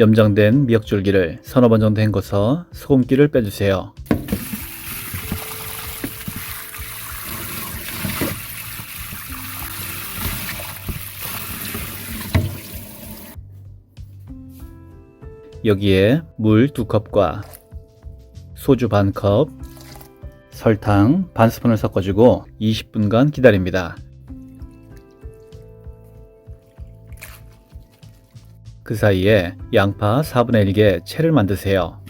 염장된 미역줄기를 서너 번 정도 헹궈서 소금기를 빼주세요. 여기에 물두 컵과 소주 반 컵, 설탕 반 스푼을 섞어주고 20분간 기다립니다. 그 사이에 양파 4분의 1개 채를 만드세요.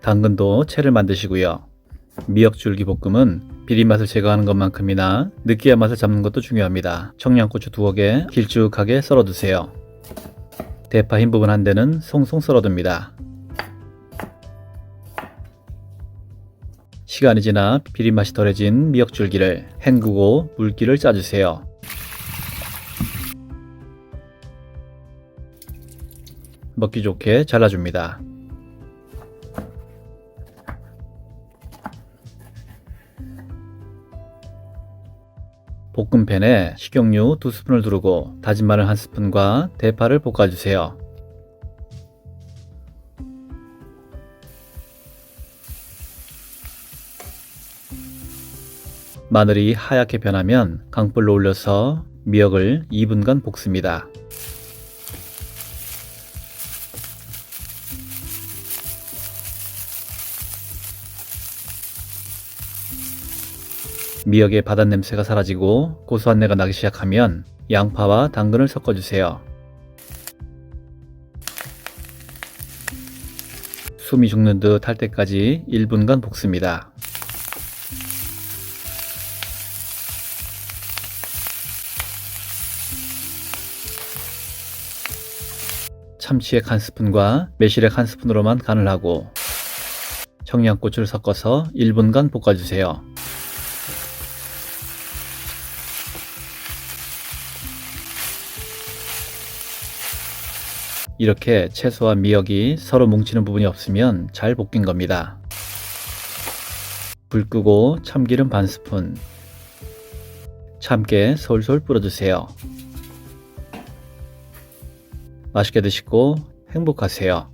당근도 채를 만드시고요. 미역줄기 볶음은 비린맛을 제거하는 것만큼이나 느끼한 맛을 잡는 것도 중요합니다. 청양고추 두어 개 길쭉하게 썰어두세요. 대파 흰 부분 한 대는 송송 썰어둡니다. 시간이 지나 비린맛이 덜해진 미역줄기를 헹구고 물기를 짜주세요. 먹기 좋게 잘라줍니다. 볶음팬에 식용유 두 스푼을 두르고 다진 마늘 한 스푼과 대파를 볶아주세요. 마늘이 하얗게 변하면 강불로 올려서 미역을 2분간 볶습니다. 미역의 바단 냄새가 사라지고 고소한 내가 나기 시작하면 양파와 당근을 섞어주세요. 숨이 죽는 듯 할 때까지 1분간 볶습니다. 참치액 한 스푼과 매실액 한 스푼으로만 간을 하고 청양고추를 섞어서 1분간 볶아주세요. 이렇게 채소와 미역이 서로 뭉치는 부분이 없으면 잘 볶인 겁니다. 불 끄고 참기름 반 스푼, 참깨 솔솔 뿌려주세요. 맛있게 드시고 행복하세요.